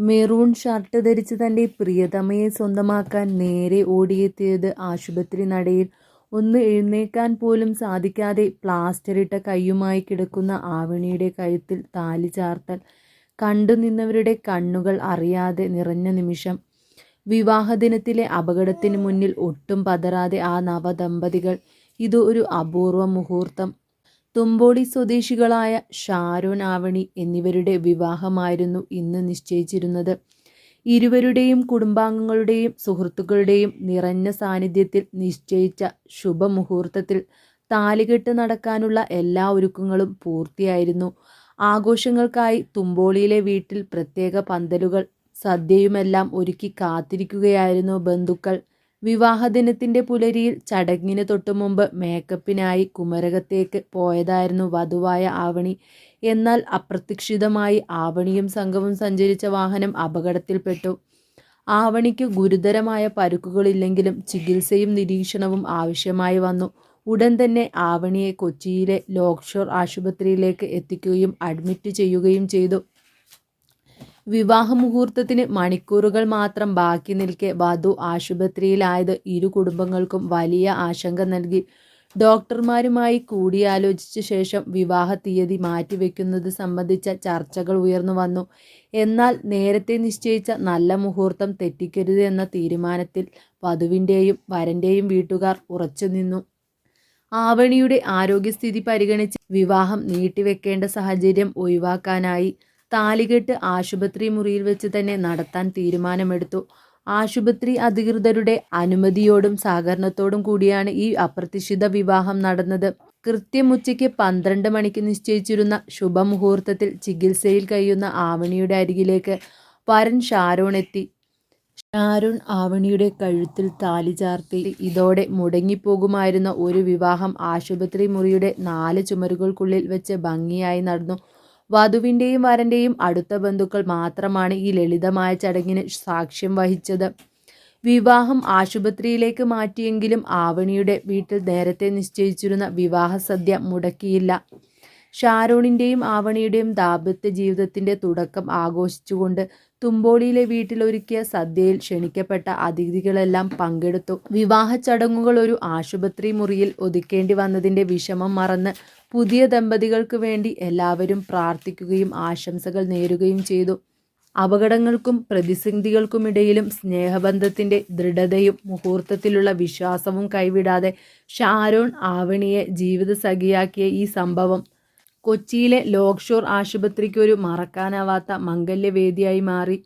Maroon shirt ധരിച്ച് തന്റെ പ്രിയതമയെ സ്വന്തമാക്കാൻ നേരെ ഓടിയെത്തിയത് ആശുപത്രി നടയിൽ. ഒന്ന് എഴുന്നേക്കാൻ പോലും സാധിക്കാതെ പ്ലാസ്റ്ററിട്ട കൈയുമായി കിടക്കുന്ന ആവണിയുടെ കഴുത്തിൽ താലി ചാർത്തൽ. കണ്ടു നിന്നവരുടെ കണ്ണുകൾ അറിയാതെ നിറഞ്ഞ നിമിഷം. വിവാഹദിനത്തിലെ അപകടത്തിന് മുന്നിൽ ഒട്ടും പതറാതെ ആ നവദമ്പതികൾ. ഇത് ഒരു അപൂർവ മുഹൂർത്തം. തുമ്പോളി സ്വദേശികളായ ഷാരോൻ ആവണി എന്നിവരുടെ വിവാഹമായിരുന്നു ഇന്ന് നിശ്ചയിച്ചിരുന്നത്. ഇരുവരുടെയും കുടുംബാംഗങ്ങളുടെയും സുഹൃത്തുക്കളുടെയും നിറഞ്ഞ സാന്നിധ്യത്തിൽ നിശ്ചയിച്ച ശുഭമുഹൂർത്തത്തിൽ താലികെട്ട് നടക്കാനുള്ള എല്ലാ ഒരുക്കങ്ങളും പൂർത്തിയായിരുന്നു. ആഘോഷങ്ങൾക്കായി തുമ്പോളിയിലെ വീട്ടിൽ പ്രത്യേക പന്തലുകൾ സദ്യയുമെല്ലാം ഒരുക്കി കാത്തിരിക്കുകയായിരുന്നു ബന്ധുക്കൾ. വിവാഹദിനത്തിന്റെ പുലരിയിൽ ചടങ്ങിന് തൊട്ടുമുമ്പ് മേക്കപ്പിനായി കുമരകത്തേക്ക് പോയതായിരുന്നു വധുവായ ആവണി. എന്നാൽ അപ്രതീക്ഷിതമായി ആവണിയും സംഘവും സഞ്ചരിച്ച വാഹനം അപകടത്തിൽപ്പെട്ടു. ആവണിക്ക് ഗുരുതരമായ പരുക്കുകളില്ലെങ്കിലും ചികിത്സയും നിരീക്ഷണവും ആവശ്യമായി വന്നു. ഉടൻ തന്നെ ആവണിയെ കൊച്ചിയിലെ ലോക്ഷോർ ആശുപത്രിയിലേക്ക് എത്തിക്കുകയും അഡ്മിറ്റ് ചെയ്യുകയും ചെയ്തു. വിവാഹമുഹൂർത്തത്തിന് മണിക്കൂറുകൾ മാത്രം ബാക്കി നിൽക്കെ വധു ആശുപത്രിയിലായത് ഇരു കുടുംബങ്ങൾക്കും വലിയ ആശങ്ക നൽകി. ഡോക്ടർമാരുമായി കൂടിയാലോചിച്ച ശേഷം വിവാഹ തീയതി മാറ്റിവെക്കുന്നത് സംബന്ധിച്ച ചർച്ചകൾ ഉയർന്നു വന്നു. എന്നാൽ നേരത്തെ നിശ്ചയിച്ച നല്ല മുഹൂർത്തം തെറ്റിക്കരുത് എന്ന തീരുമാനത്തിൽ വധുവിന്റെയും വരന്റെയും വീട്ടുകാർ ഉറച്ചുനിന്നു ആവണിയുടെ ആരോഗ്യസ്ഥിതി പരിഗണിച്ച് വിവാഹം നീട്ടിവെക്കേണ്ട സാഹചര്യം ഒഴിവാക്കാനായി താലികെട്ട് ആശുപത്രി മുറിയിൽ വെച്ച് തന്നെ നടത്താൻ തീരുമാനമെടുത്തു. ആശുപത്രി അധികൃതരുടെ അനുമതിയോടും സഹകരണത്തോടും കൂടിയാണ് ഈ അപ്രതീക്ഷിത വിവാഹം നടന്നത്. കൃത്യം ഉച്ചയ്ക്ക് പന്ത്രണ്ട് മണിക്ക് നിശ്ചയിച്ചിരുന്ന ശുഭമുഹൂർത്തത്തിൽ ചികിത്സയിൽ കഴിയുന്ന ആവണിയുടെ അരികിലേക്ക് വരൻ ഷാരോൺ എത്തി. ഷാരോൺ ആവണിയുടെ കഴുത്തിൽ താലി ചാർത്തി. ഇതോടെ മുടങ്ങിപ്പോകുമായിരുന്ന ഒരു വിവാഹം ആശുപത്രി മുറിയുടെ നാല് ചുമരുകൾക്കുള്ളിൽ വെച്ച് ഭംഗിയായി നടന്നു. വധുവിന്റെയും വരന്റെയും അടുത്ത ബന്ധുക്കൾ മാത്രമാണ് ഈ ലളിതമായ ചടങ്ങിന് സാക്ഷ്യം വഹിച്ചത്. വിവാഹം ആശുപത്രിയിലേക്ക് മാറ്റിയെങ്കിലും ആവണിയുടെ വീട്ടിൽ നേരത്തെ നിശ്ചയിച്ചിരുന്ന വിവാഹ സദ്യ മുടക്കിയില്ല. ഷാരോണിന്റെയും ആവണിയുടെയും ദാമ്പത്യ ജീവിതത്തിന്റെ തുടക്കം ആഘോഷിച്ചുകൊണ്ട് തുമ്പോളിയിലെ വീട്ടിലൊരുക്കിയ സദ്യയിൽ ക്ഷണിക്കപ്പെട്ട അതിഥികളെല്ലാം പങ്കെടുത്തു. വിവാഹ ചടങ്ങുകൾ ഒരു ആശുപത്രി മുറിയിൽ ഒതുക്കേണ്ടി വന്നതിന്റെ വിഷമം മറന്ന് പുതിയ ദമ്പതികൾക്ക് വേണ്ടി എല്ലാവരും പ്രാർത്ഥിക്കുകയും ആശംസകൾ നേരുകയും ചെയ്തു. അപകടങ്ങൾക്കും പ്രതിസന്ധികൾക്കുമിടയിലും സ്നേഹബന്ധത്തിന്റെ ദൃഢതയും മുഹൂർത്തത്തിലുള്ള വിശ്വാസവും കൈവിടാതെ ഷാരോൺ ആവണിയെ ജീവിതസഖിയാക്കിയ ഈ സംഭവം കൊച്ചിയിലെ ലോക്ഷോർ ആശുപത്രിക്കൊരു മറക്കാനാവാത്ത മംഗല്യവേദിയായി മാറി.